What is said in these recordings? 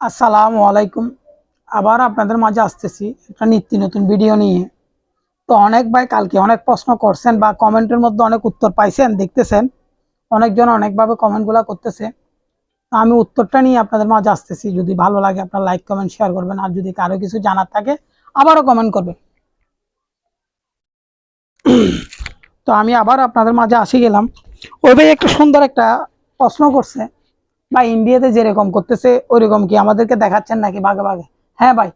আসসালামু আলাইকুম। আবার আপনাদের মাঝে আসতেছি একটা নিত্য নতুন ভিডিও নিয়ে। তো অনেক ভাই কালকে অনেক প্রশ্ন করছেন বা কমেন্টের মধ্যে অনেক উত্তর পাইছেন, দেখতেছেন। অনেকজন অনেকভাবে কমেন্টগুলো করতেছে। আমি উত্তরটা নিয়ে আপনাদের মাঝে আসতেছি। যদি ভালো লাগে আপনার লাইক কমেন্ট শেয়ার করবেন। আর যদি কারও কিছু জানার থাকে, আবারও কমেন্ট করবেন। তো আমি আবার আপনাদের মাঝে আসি গেলাম। ওই ভাই একটা সুন্দর একটা প্রশ্ন করছে। বা ইন্ডিয়াতে যেরকম করতেছে, ওইরকম কি আমাদেরকে দেখাচ্ছেন নাকি ভাগে ভাগে? হ্যাঁ ভাই,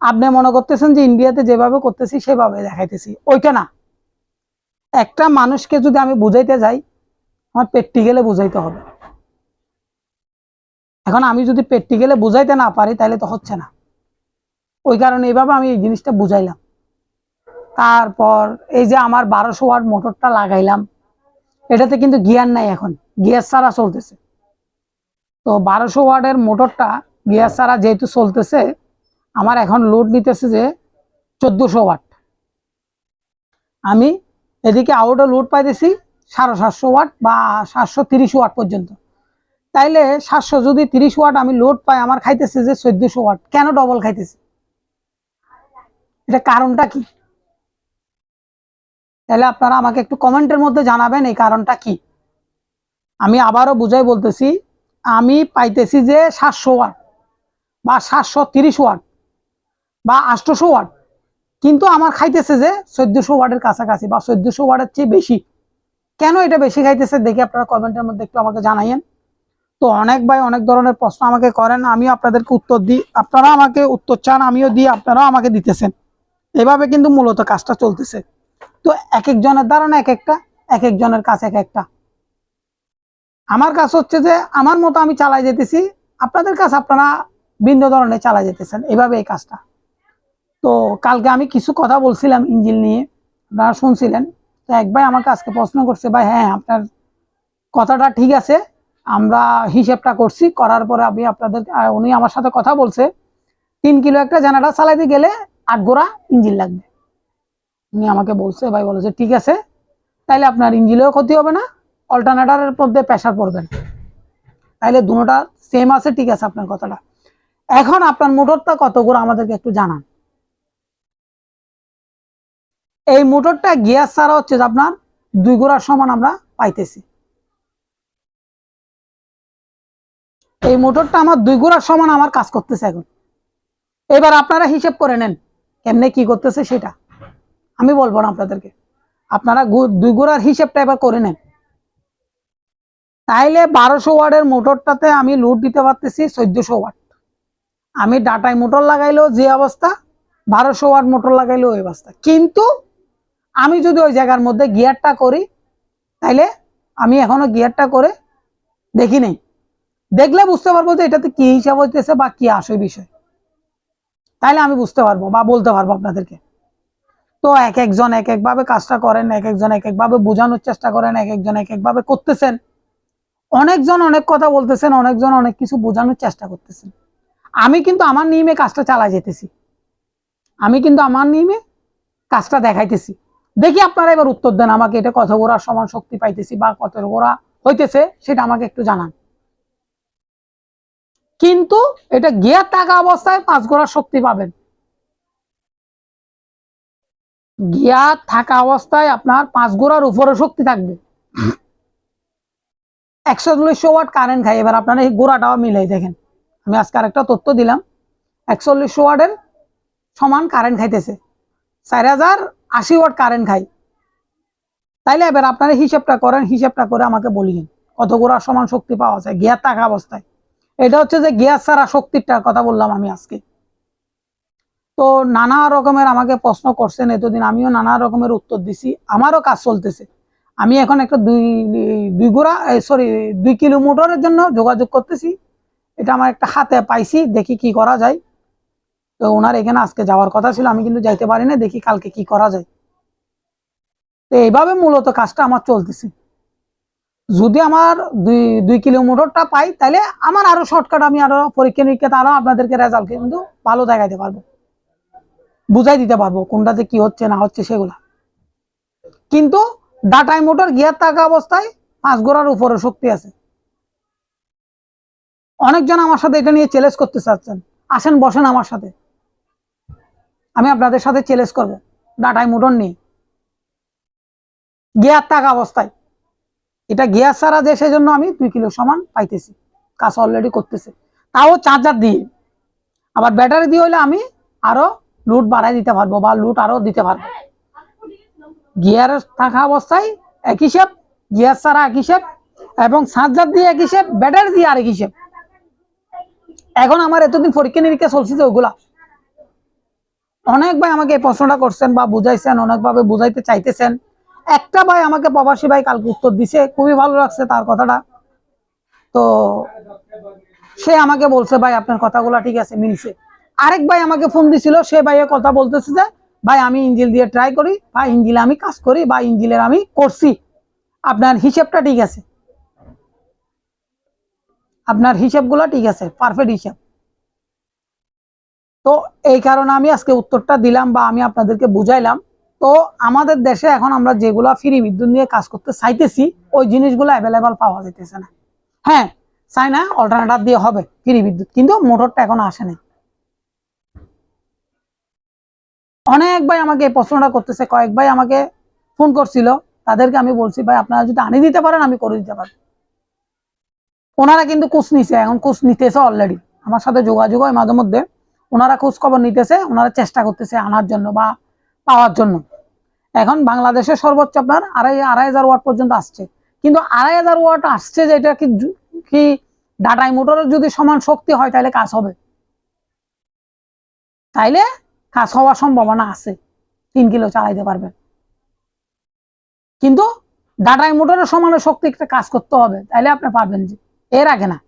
আপনি মনে করতেছেন যে ইন্ডিয়াতে যেভাবে করতেছি, সেভাবে দেখাইতেছি। ওইটা না। একটা মানুষকে যদি আমি বুঝাইতে যাই, আমার প্র্যাকটিক্যালে বুঝাইতে হবে। এখন আমি যদি প্র্যাকটিক্যালে বুঝাইতে না পারি, তাহলে তো হচ্ছে না। ওই কারণে এইভাবে আমি এই জিনিসটা বুঝাইলাম। তারপর এই যে আমার বারোশো ওয়াট মোটরটা লাগাইলাম, এটাতে কিন্তু গিয়ার নাই এখন। গিয়ার ছাড়া চলতেছে। তো বারোশো ওয়াটের মোটরটা গিয়ার ছাড়া যেহেতু চলতেছে, আমার এখন লোড নিতেছে যে চোদ্দোশো ওয়াট। আমি এদিকে আউটে লোড পাইতেছি সাড়ে সাতশো ওয়াট বা সাতশো তিরিশ ওয়াট পর্যন্ত। তাইলে সাতশো যদি তিরিশ ওয়াট আমি লোড পাই, আমার খাইতেছে যে চোদ্দোশো ওয়াট। কেন ডবল খাইতেছে? এটা কারণটা কি? তাহলে আপনারা আমাকে একটু কমেন্টের মধ্যে জানাবেন এই কারণটা কি? আমি আবারও বুঝাই বলতেছি আমি পাইতেছি যে সাতশো ওয়াট বা সাতশো তিরিশ ওয়াট বা আটশোশো ওয়াট। কিন্তু আমার খাইতেছে যে চোদ্দশো ওয়াটের কাছাকাছি বা চোদ্দশো ওয়াটের চেয়ে বেশি। কেন এটা বেশি খাইতেছে দেখি আপনারা কমেন্টের মধ্যে একটু আমাকে জানাইয়েন। তো অনেক ভাই অনেক ধরনের প্রশ্ন আমাকে করেন, আমিও আপনাদেরকে উত্তর দিই। আপনারা আমাকে উত্তর চান, আমিও দিই, আপনারাও আমাকে দিতেছেন। এভাবে কিন্তু মূলত কাজটা চলতেছে। তো এক একজনের ধারণা এক একটা, এক একজনের কাছে এক একটা। আমার কাজ হচ্ছে যে আমার মতো আমি চালাই যেতেছি। আপনাদের কাছে আপনারা ভিন্ন ধরনের চালাই যেতেছেন। এভাবে এই কাজটা। তো কালকে আমি কিছু কথা বলছিলাম ইঞ্জিন নিয়ে। আপনারা শুনছিলেন। তো এক ভাই আমাকে আজকে প্রশ্ন করছে, ভাই হ্যাঁ আপনার কথাটা ঠিক আছে। আমরা হিসেবটা করছি। করার পরে আমি আপনাদের উনি আমার সাথে কথা বলছে। তিন কিলো একটা জানাটা চালাইতে গেলে আট গোড়া ইঞ্জিন লাগবে। উনি আমাকে বলছে, ভাই, বলেছে, ঠিক আছে। তাইলে আপনার ইঞ্জিনেও ক্ষতি হবে না। অল্টারনেটারের মধ্যে প্রেশার পড়বেন তাইলে দুটোটা সেম আছে, ঠিক আছে আপনার কথাটা। এখন আপনার মোটরটা কত করে আমাদেরকে একটু জানান। এই মোটরটা গিয়ার ছাড়া হচ্ছে যে আপনার দুই গোড়ার সমান আমরা পাইতেছি। এই মোটরটা আমার দুই গোড়ার সমান আমার কাজ করতেছে এখন। এবার আপনারা হিসেব করে নেন, কেমনে কি করতেছে সেটা। আমি বলব না আপনাদেরকে। আপনারা দুই গোড়ার হিসেবটা এবার করে নেন। তাইলে বারোশো ওয়ার্ডের মোটরটাতে আমি লোড দিতে পারতেছি চোদ্দশো ওয়াট। আমি ডাটায় মোটর লাগাইলেও যে অবস্থা, বারোশো ওয়াট মোটর লাগাইলেও ওই অবস্থা। কিন্তু আমি যদি ওই জায়গার মধ্যে গিয়ারটা করি, তাইলে আমি এখনও গিয়ারটা করে দেখি নেই। দেখলে বুঝতে পারব যে এটাতে কি হিসাব হইতেছে বা কি আসে বিষয়। তাইলে আমি বুঝতে পারব বা বলতে পারব আপনাদেরকে। তো এক একজন এক একভাবে কাজটা করেন, এক একজন এক একভাবে বোঝানোর চেষ্টা করেন, এক একজন এক একভাবে করতেছেন। অনেকজন অনেক কথা বলতেছেন, অনেকজন অনেক কিছু বোঝানোর চেষ্টা করতেছেন। আমি কিন্তু আমার নিয়মে কাজটা চালাই যেতেছি। আমি কিন্তু আমার নিয়মে কাজটা দেখাইতেছি। দেখি আপনারা এবার উত্তর দেন আমাকে এটা কত গোড়ার সমান শক্তি পাইতেছি বা কত গোড়া হইতেছে, সেটা আমাকে একটু জানান। কিন্তু এটা গিয়ার থাকা অবস্থায় পাঁচ গোড়ার শক্তি পাবেন। গিয়ার থাকা অবস্থায় আপনার পাঁচ গোড়ার উপরে শক্তি থাকবে। একশো চল্লিশশো ওয়াট কারেন্ট খাই এবার আপনারা এই গোড়াটাও মিলাই দেখেন। আমি আজকে আরেকটা তথ্য দিলাম। একচল্লিশশো ওয়াটের সমান কারেন্ট খাইতেছে। চার হাজার আশি ওয়াট কারেন্ট খাই তাইলে এবার আপনারা হিসেবটা করেন, হিসেবটা করে আমাকে বলিয়েন কত গোড়ার সমান শক্তি পাওয়া যায়? গিয়ার থাকা অবস্থায়। এটা হচ্ছে যে গিয়ার ছাড়া শক্তিটার কথা বললাম আমি আজকে। তো নানা রকমের আমাকে প্রশ্ন করছেন, এতদিন আমিও নানা রকমের উত্তর দিছি। আমারও কাজ চলতেছে। আমি এখন একটা দুই দুই গোড়া সরি দুই কিলোমিটারের জন্য যোগাযোগ করতেছি। এটা আমার একটা হাতে পাইছি, দেখি কি করা যায়। তো ওনার এখানে আজকে যাওয়ার কথা ছিল, আমি কিন্তু যাইতে পারি না, দেখি কালকে কি করা যায়। তো এইভাবে মূলত কাজটা আমার চলতেছে। যদি আমার দুই দুই কিলোমিটারটা পাই, তাহলে আমার আরও শর্টকাট আমি আরও পরীক্ষা নিরীক্ষাতে আরও আপনাদেরকে রেজাল্ট কিন্তু ভালো দেখাইতে পারব। বুঝাই দিতে পারব কোনটাতে কি হচ্ছে, না হচ্ছে সেগুলা। কিন্তু ডাটাই মোটর, গিয়ার থাকা অবস্থায় পাঁচ গোড়ার উপরে শক্তি আছে। অনেকজন আমার সাথে এটা নিয়ে চ্যালেঞ্জ করতে চাচ্ছেন। আসেন, বসেন আমার সাথে। আমি আপনাদের সাথে চ্যালেঞ্জ করব, ডাটাই মোটর নিয়ে। গিয়ার থাকা অবস্থায়। এটা গিয়ার ছাড়া যে সেজন্য আমি দুই কিলো সমান পাইতেছি, কাজ অলরেডি করতেছে। তাও চার্জার দিয়ে। আবার ব্যাটারি দিয়ে হলে আমি আরও লুট বাড়াই দিতে পারব বা লুট আরও দিতে পারব। গিয়ার থাকা অবস্থায় এক হিসেব গিয়ার ছাড়া এক হিসেব এবং চার্জার দিয়ে এক হিসেব ব্যাটারি দিয়ে আরেক হিসেব এখন আমার এতদিন পরীক্ষা নিরীক্ষা চলছে যে ওগুলা। অনেক ভাই আমাকে এই প্রশ্নটা করছেন বা বুঝাইছেন অনেকভাবে বুঝাইতে চাইতেছেন। একটা ভাই আমাকে প্রবাসী ভাই কালকে উত্তর দিছে, খুবই ভালো লাগছে তার কথাটা। তো সে আমাকে বলছে, ভাই, আপনার কথাগুলো ঠিক আছে, মিলছে। আরেক ভাই আমাকে ফোন দিছিল, সে ভাইয়ের কথা বলতেছে যে ভাই, আমি ইঞ্জিল দিয়ে ট্রাই করি বা ইঞ্জিলে আমি কাজ করি বা ইঞ্জিলের আমি করছি। আপনার হিসেবটা ঠিক আছে। আপনার হিসেবগুলো ঠিক আছে পারফেক্ট হিসাব। তো এই কারণে আমি আজকে উত্তরটা দিলাম বা আমি আপনাদেরকে বুঝাইলাম। তো আমাদের দেশে এখন আমরা যেগুলা ফ্রি বিদ্যুৎ নিয়ে কাজ করতে চাইতেছি, ওই জিনিসগুলো অ্যাভেলেবল পাওয়া যাইতেছে না। হ্যাঁ চাই না অল্টারনেটার দিয়ে হবে ফ্রি বিদ্যুৎ, কিন্তু মোটরটা এখন আসে নাই। অনেক ভাই আমাকে এই প্রশ্নটা করতেছে, কয়েক ভাই আমাকে ফোন করছিল। তাদেরকে আমি বলছি, ভাই, আপনারা যদি আনি দিতে পারেন, আমি করে দিতে পারি ওনারা কিন্তু কোচ নিছে, এখন কোচ নিতেছে অলরেডি আমার সাথে যোগাযোগ হয় মাঝে মধ্যে। ওনারা খোঁজ খবর নিতেছে, ওনারা চেষ্টা করতেছে আনার জন্য বা পাওয়ার জন্য। এখন বাংলাদেশে সর্বোচ্চ আপনার আড়াই আড়াই হাজার ওয়াট পর্যন্ত আসছে। কিন্তু আড়াই হাজার ওয়াট আসছে কি জু- কি ডাটাই মোটরের যদি সমান শক্তি হয়, তাহলে কাজ হবে। তাইলে কাজ হওয়ার সম্ভাবনা আছে। তিন কিলো চালাইতে পারবেন। কিন্তু ডাটাই মোটরের সমান শক্তি একটা কাজ করতে হবে। তাইলে আপনি পারবেন যে এর আগে না।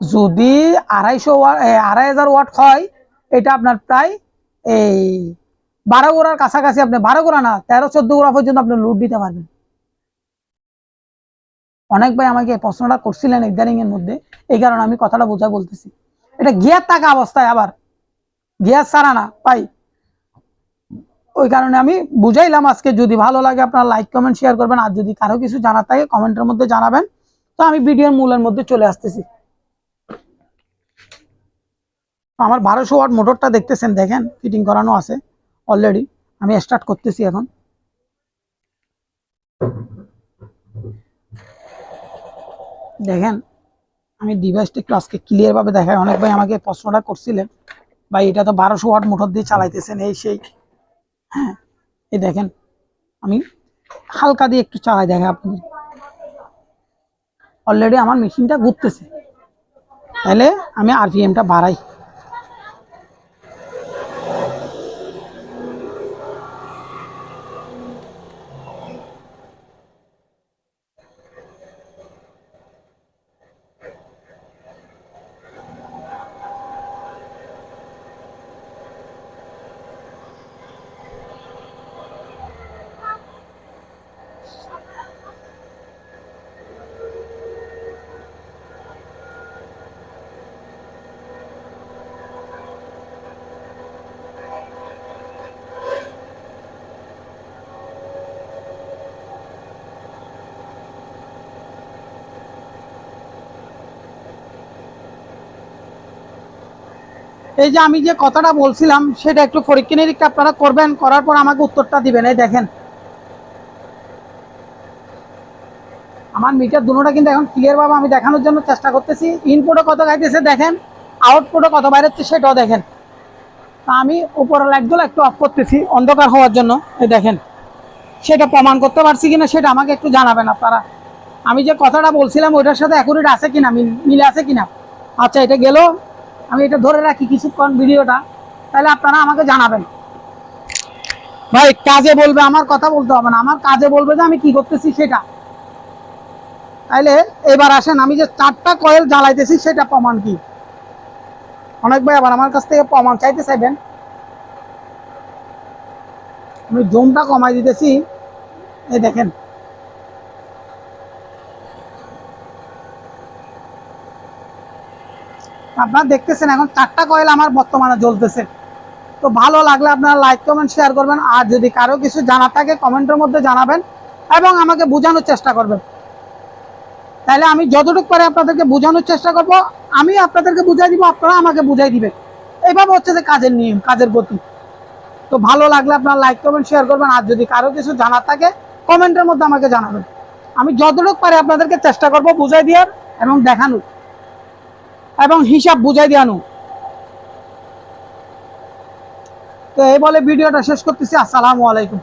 যদি আড়াইশো আড়াই হাজার ওয়াট হয়, এটা আপনার প্রায় এই বারো গোড়ার কাছাকাছি আপনি, বারো গোড়া না, তেরো চোদ্দ গোড়া পর্যন্ত আপনি লোড দিতে পারবেন। অনেক ভাই আমাকে প্রশ্নটা করছিলেন ইদানিং এর মধ্যে, এই কারণে আমি কথাটা বোঝা বলতেছি। এটা গিয়ার থাকা অবস্থায় আবার গিয়ার ছাড়া না, পাই। ওই কারণে আমি বুঝাইলাম আজকে, যদি ভালো লাগে আপনারা লাইক কমেন্ট শেয়ার করবেন। আর যদি কারও কিছু জানার থাকে, কমেন্টের মধ্যে জানাবেন। তো আমি ভিডিওর মূলের মধ্যে চলে আসতেছি। আমার বারোশো ওয়াট মোটরটা দেখতেছেন, দেখেন ফিটিং করানো আছে অলরেডি আমি স্টার্ট করতেছি এখন। দেখেন, আমি ডিভাইসটা একটু আজকে ক্লিয়ার ভাবে দেখাই। অনেক ভাই আমাকে প্রশ্নটা করছিলেন। ভাই, এটা তো বারোশো ওয়াট মোটর দিয়ে চালাইতেছেন, এই সেই। হ্যাঁ এই দেখেন, আমি হালকা দিয়ে একটু চালাই দেখে আপনি অলরেডি আমার মেশিনটা ঘুরতেছে। তাহলে আমি আরপিএমটা বাড়াই। এই যে আমি যে কথাটা বলছিলাম, সেটা একটু পরীক্ষা নিরীক্ষা আপনারা করবেন, করার পর আমাকে উত্তরটা দিবেন। এই দেখেন। আমার মিটার দুটোটা কিন্তু এখন ক্লিয়ার ভাবে আমি দেখানোর জন্য চেষ্টা করতেছি। ইনপুটও কত গাইতেছে দেখেন আউটপুটও কত বাইরে হচ্ছে সেটাও দেখেন। তা আমি উপরের লাইটগুলো একটু অফ করতেছি, অন্ধকার হওয়ার জন্য। এই দেখেন, সেটা প্রমাণ করতে পারছি কিনা সেটা আমাকে একটু জানাবেন আপনারা। আমি যে কথাটা বলছিলাম, ওইটার সাথে অ্যাকুরেট আছে কিনা মিলে আছে কিনা? আচ্ছা এটা গেল। আমি এটা ধরে রাখি কিছুক্ষণ ভিডিওটা, তাহলে আপনারা আমাকে জানাবেন। ভাই, কাজে বলবে, আমার কথা বলতে হবে না। আমার কাজে বলবে যে আমি কি করতেছি সেটা। তাইলে এবার আসেন, আমি যে চারটা কয়েল জ্বালাইতেছি, সেটা প্রমাণ কি? অনেক ভাই আবার আমার কাছ থেকে প্রমাণ চাইতে চাইবেন। আমি জমটা কমাই দিতেছি। এই দেখেন আপনারা দেখতেছেন এখন চারটা কয়েল আমার বর্তমানে জ্বলতেছে। তো ভালো লাগলে আপনারা লাইক কমেন্ট শেয়ার করবেন। আর যদি কারও কিছু জানা থাকে, কমেন্টের মধ্যে জানাবেন এবং আমাকে বোঝানোর চেষ্টা করবেন। তাহলে আমি যতটুকু পারে আপনাদেরকে বোঝানোর চেষ্টা করব। আমি আপনাদেরকে বুঝাই দিব, আপনারা আমাকে বুঝাই দিবেন। এইভাবে হচ্ছে যে কাজের নিয়ম, কাজের গতি। তো ভালো লাগলে আপনারা লাইক কমেন্ট শেয়ার করবেন। আর যদি কারও কিছু জানার থাকে, কমেন্টের মধ্যে আমাকে জানাবেন। আমি যতটুকু পারে আপনাদেরকে চেষ্টা করব বুঝাই দেওয়ার এবং দেখানোর। এবং হিসাব বুঝাই দেওয়ানো তো এই বলে ভিডিওটা শেষ করতেছি। আসসালামু আলাইকুম।